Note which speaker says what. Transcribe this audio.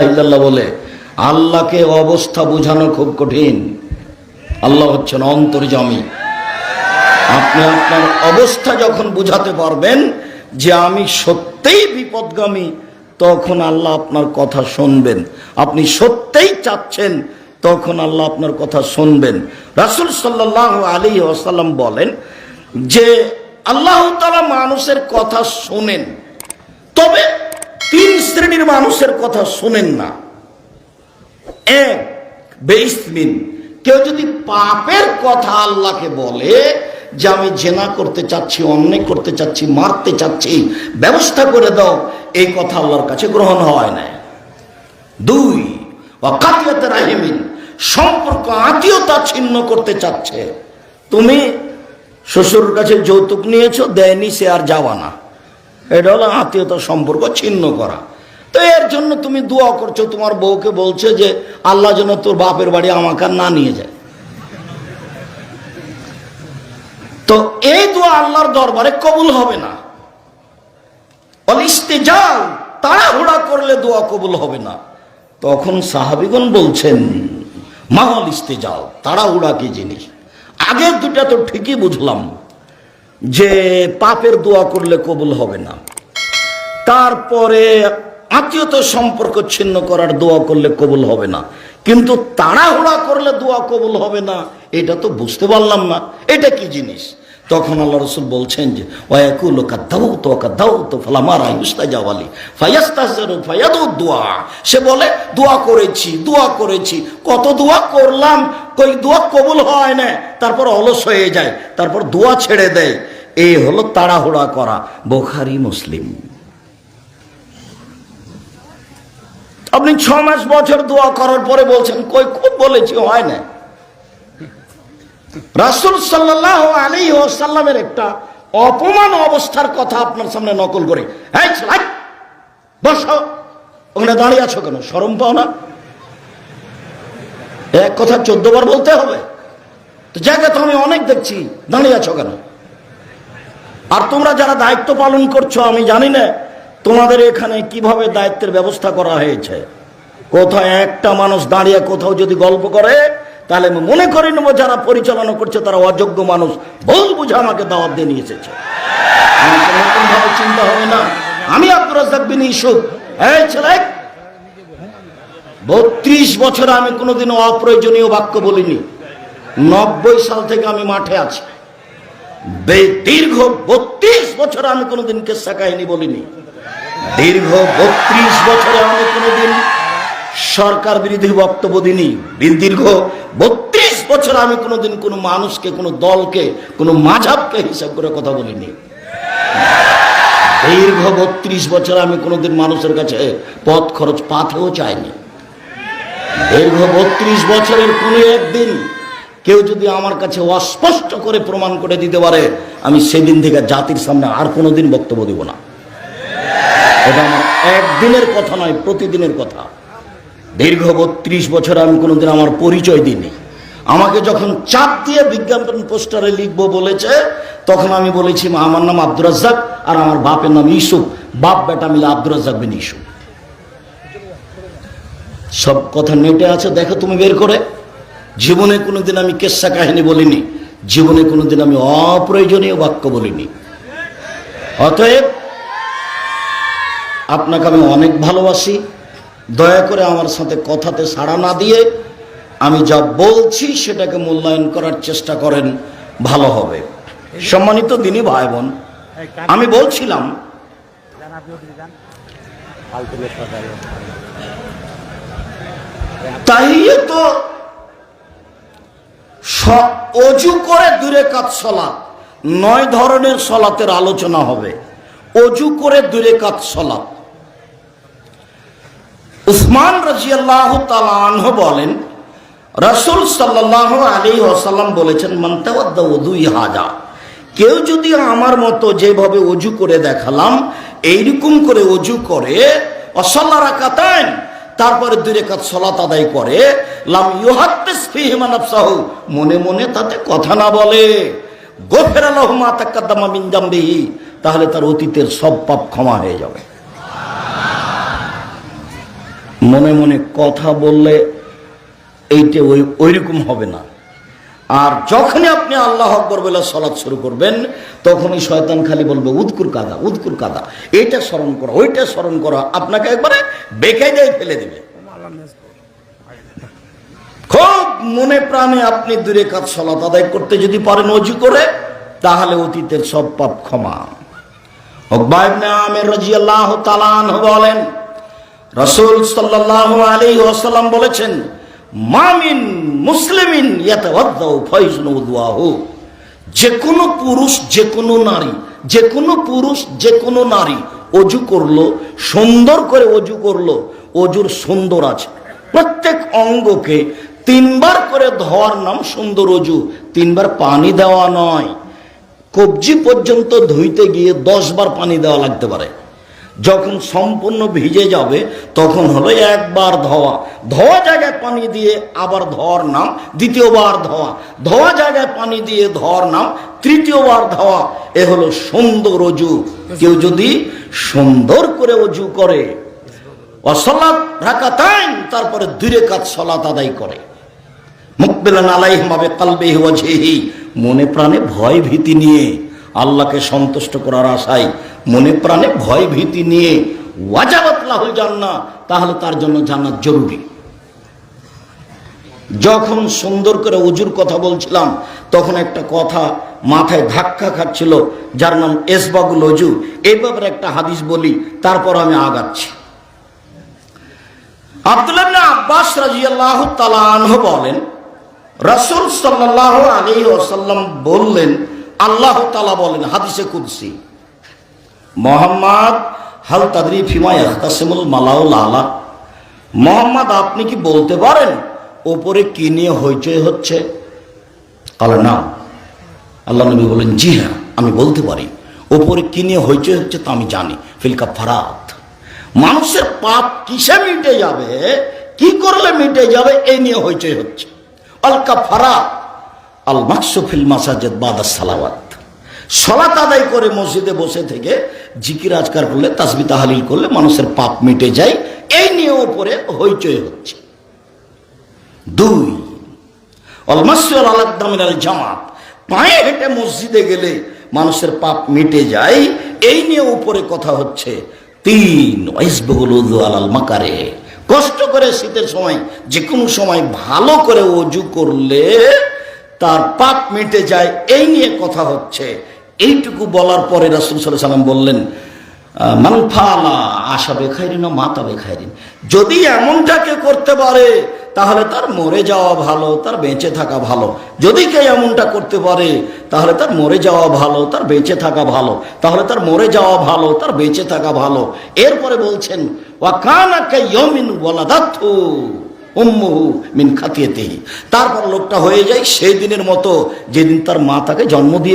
Speaker 1: ইল্লাল্লাহ বলে, আল্লাহকে অবস্থা বোঝানো খুব কঠিন। আল্লাহ হচ্ছেন অন্তর্জামী। আপনি আপনার অবস্থা যখন বুঝাতে পারবেন যে আমি সত্যিই বিপদগামী, তখন আল্লাহ আপনার কথা শুনবেন। আপনি সত্যিই চাচ্ছেন, তখন আল্লাহ আপনার কথা শুনবেন। রাসুল সাল্লাহ আলী আসাল্লাম বলেন যে, আল্লাহ তালা মানুষের কথা শোনেন। তিন শ্রেণির মানুষের কথা শোনেন না। এক, বেইসমিন। কেউ যদি পাপের কথা আল্লাহকে বলে যে আমি জেনা করতে চাচ্ছি, অন্যায় করতে চাচ্ছি, মারতে চাচ্ছি, ব্যবস্থা করে দাও, এই কথা আল্লাহর কাছে গ্রহণ হয় না। দুই অকাতিয়াতে রাহিমিন। সম্পর্ক আত্মীয়তা ছিন্ন করতে চাচ্ছে। তুমি শ্বশুর কাছে যৌতুক নিয়েছো, দেয়নি, সে আর যাওয়া না। এটা হলো আত্মীয়তার সম্পর্ক ছিন্ন করা। তো এর জন্য তুমি দোয়া করছ, তোমার বউকে বলছে যে, আল্লাহ যেন তোর বাপের বাড়ি আমাকে না নিয়ে যায়। তো এই দোয়া আল্লাহর দরবারে কবুল হবে না। অলিস্তে যাও তাড়াহুড়া করলে দোয়া কবুল হবে না। তখন সাহাবিগণ বলছেন মাহল ইস্তে যাও তাড়াহুড়া কি জিনিস? আগের দুটা তো ঠিকই বুঝলাম। যে পাপের দোয়া করলে কবুল হবে না। তারপরে আত্মীয়ত সম্পর্ক ছিন্ন করার দোয়া করলে কবুল হবে না। কিন্তু তাড়াহুড়া করলে দোয়া কবুল হবে না, এটা তো বুঝতে পারলাম না। এটা কি জিনিস? তখন আল্লাহ রসুল বলছেন যে তো সে বলে, দোয়া করেছি দোয়া করেছি। কত দোয়া করলাম, কই দোয়া কবুল হয় না। তারপর অলস হয়ে যায়, তারপর দোয়া ছেড়ে দেয়। এই হলো তাড়াহুড়া করা, বোখারি মুসলিম। আপনি ছ মাস বছর দোয়া করার পরে বলছেন, কই খুব বলেছি, হয় না। রাসুল সাল্লাহ আলী ওসাল্লামের একটা অপমান অবস্থার কথা আপনার সামনে নকল করে। দাঁড়িয়ে আছো কেন? সরম পাও না? এক কথা চোদ্দ বার বলতে হবে। জায়গা তো আমি অনেক দেখছি। দাঁড়িয়ে আছো কেন? আর তোমরা যারা দায়িত্ব পালন করছ, আমি জানি না তোমাদের এখানে কীভাবে দায়িত্বের ব্যবস্থা করা হয়েছে। কোথায় একটা মানুষ দাঁড়িয়ে কোথাও যদি গল্প করে তাহলে আমি মনে করে নেব যারা পরিচালনা করছে তারা অযোগ্য মানুষ। ভুল বুঝে আমাকে দাওয়াত দিয়ে নিয়ে এসেছে। চিন্তা হবে না। আমি আব্দুর রাজাক বিন এই ছেলে, বত্রিশ বছরে আমি কোনোদিন অপ্রয়োজনীয় বাক্য বলিনি। নব্বই সাল থেকে আমি মাঠে আছি। দীর্ঘ বত্রিশ বছরে আমি কোনোদিন কেসা কাহিনী বলিনি। দীর্ঘ বত্রিশ বছরে আমি কোনোদিন সরকার বিরোধী বক্তব্য দিনি বি- দীর্ঘ বত্রিশ বছর আমি কোনোদিন কোনো মানুষকে, কোনো দলকে, কোনো মাঝাবকে হিসাব করে কথা বলিনি। দীর্ঘ বত্রিশ বছর আমি কোনোদিন মানুষের কাছে পথ খরচ পাথেও চাইনি। দীর্ঘ বত্রিশ বছরের কোনো একদিন কেউ যদি আমার কাছে অস্পষ্ট করে প্রমাণ করে দিতে পারে, আমি সেদিন থেকে জাতির সামনে আর কোনোদিন বক্তব্য দিব না। এটা আমার একদিনের কথা নয়, প্রতিদিনের কথা। দীর্ঘ বত্রিশ বছর আমি কোনোদিন আমার পরিচয় দিইনি। আমাকে যখন চাপ দিয়ে বিজ্ঞাপন পোস্টারে লিখব বলেছে তখন আমি বলেছি "মা, আমার নাম আব্দুর রাজ্জাক আর আমার বাপের নাম ইসুফ বাপ বেটা মিলে আব্দুর রাজ্জাক বিন ইসুফ সব কথা নেটে আছে দেখো তুমি বের করে। জীবনে কোনোদিন আমি কেসা কাহিনী বলিনি। জীবনে কোনোদিন আমি অপ্রয়োজনীয় বাক্য বলিনি। অতএব আপনাকে আমি অনেক ভালোবাসি। দয়া করে আমার সাথে কথাতে সাড়া না দিয়ে আমি যা বলছি সেটাকে মূল্যায়ন করার চেষ্টা করেন, ভালো হবে। সম্মানিত দিনই ভাই বোন আমি বলছিলাম তাই তো অজু করে দূরে কাজ সলাৎ নয় ধরনের সলাতের আলোচনা হবে। অজু করে দূরে কাজ সলাৎ উসমান রাজিয়াল্লাহ তালাহ বলেন, রসুল সাল্লাহ আলী ওসাল্লাম বলেছেন মন্তাওয়াদ্দা দুই হাজা। কেউ যদি আমার মতো যেভাবে অজু করে দেখালাম, এইরকম করে অজু করে, অসল্লা রাকাতান তারপরে দুই রেখাত সলাত আদায় করে, লাম ইউহাত্তিস ফিহি মানাফসাহু মনে মনে তাতে কথা না বলে গোফের আল্লাহ মা তাকাদ্দামা মিন জামবিহি, তাহলে তার অতীতের সব পাপ ক্ষমা হয়ে যাবে। মনে মনে কথা বললে এইটা ওই ওইরকম হবে না। আর যখনই আপনি আল্লাহ আকবর বলে সলাৎ শুরু করবেন, তখনই শয়তান খালি বলবে, উদকুর কাদা উদকুর কাদা। এইটা স্মরণ করা, ওইটা স্মরণ করা। আপনাকে একবারে বেকায়দায় ফেলে দেবে। খুব মনে প্রাণে আপনি দূরে কাজ সলাত আদায় করতে যদি পারেন অজু করে, তাহলে অতীতের সব পাপ ক্ষমা। আমের রাজিয়াল্লাহ তালান বলেন রসুল সাল্লাল্লাহু আলাইহি ওয়াসাল্লাম বলেছেন মামিন মুসলিমিন যে কোনো পুরুষ যে কোনো নারী যে কোনো পুরুষ যে কোনো নারী অজু করল, সুন্দর করে অজু করল, অজুর সুন্দর আছে। প্রত্যেক অঙ্গকে তিনবার করে ধোয়ার নাম সুন্দর অজু, তিনবার পানি দেওয়া নয়। কবজি পর্যন্ত ধুইতে গিয়ে দশ বার পানি দেওয়া লাগতে পারে। যখন সম্পূর্ণ ভিজে যাবে, তখন হলো একবার ধোয়া। ধোয়া জায়গায় পানি দিয়ে আবার ধোয়ার নাম, দ্বিতীয়বার ধোয়া। ধোয়া জায়গায় পানি দিয়ে ধোয়ার নাম, তৃতীয়বার ধোয়া। এ হলো সুন্দর অজু। কেউ যদি সুন্দর করে অজু করে অসলাৎ রাকাতাইন, তারপরে দূরে কাজ সলাত আদায় করে। মনে প্রাণে ভয় ভীতি নিয়ে আল্লাহকে সন্তুষ্ট করার আশায় মনে প্রাণে ভয় ভীতি নিয়ে ওয়াজাবাত লাহুল জান্নাহ, তাহলে তার জন্য জান্নাত জরুরি। যখন সুন্দর করে উজুর কথা বলছিলাম, তখন একটা কথা মাথায় ধাক্কা খাচ্ছিল, যার নাম এসবাগুল অজু এই ব্যাপারে একটা হাদিস বলি, তারপর আমি আগাচ্ছি। আব্দুল্লাহ আব্বাস বলেন, রাসূল সাল্লাল্লাহু আলাইহি ওয়াসাল্লাম বললেন, আল্লাহ তাআলা বলেন হাদিসে কুদসি মোহাম্মদ, হাল তাদরি ফিমা ইয়াহতাসিমুল মালাউল আলা। মোহাম্মদ, আপনি কি বলতে পারেন, ওপরে কি নিয়ে হইচই হচ্ছে? আল্লাহ না। আল্লাহ নবী বলেন, জি হ্যাঁ আমি বলতে পারি। ওপরে কি নিয়ে হইচই হচ্ছে তা আমি জানি। ফিলকা ফারাত মানুষের পাপ কিসে মিটে যাবে, কি করলে মিটে যাবে, এই নিয়ে হইচই হচ্ছে। আলকা ফারা আল মাকসু ফিল মাসাজেদ বাদা সালাওয়াত। সলাত আদায় করে মসজিদে বসে থেকে জিকির আজকার করলে তাসবি তাহালিল করলে মানুষের পাপ মিটে যায়। এই নিয়ে ওপরে হইচই হচ্ছে। দুই অলমাসুল আলাদামিন আল জামাত। পায়ে হেঁটে মসজিদে গেলে মানুষের পাপ মিটে যায়। এই নিয়ে উপরে কথা হচ্ছে। তিন ওয়াইসবহুল উযু আলাল মাকারে। কষ্ট করে শীতের সময় যে কোনো সময় ভালো করে অজু করলে তার পাপ মিটে যায়। এই নিয়ে কথা হচ্ছে। এইটুকু বলার পরে রাসুল সাল্লাম বললেন মানফালা আশা বেখাইরিন মাতা বেখাইরিন। যদি এমনটাকে করতে পারে, তাহলে তার মরে যাওয়া ভালো, তার বেঁচে থাকা ভালো। যদি কেউ এমনটা করতে পারে, তাহলে তার মরে যাওয়া ভালো, তার বেঁচে থাকা ভালো। তাহলে তার মরে যাওয়া ভালো, তার বেঁচে থাকা ভালো। এরপরে বলছেন ওয়াকানাকা ইয়মিন ওয়ালাদাতহু উম্মুহু মিন খাতিয়াতিহি। তারপর লোকটা হয়ে যায় সেই দিনের মতো, যেদিন তার মা তাকে জন্ম দিয়ে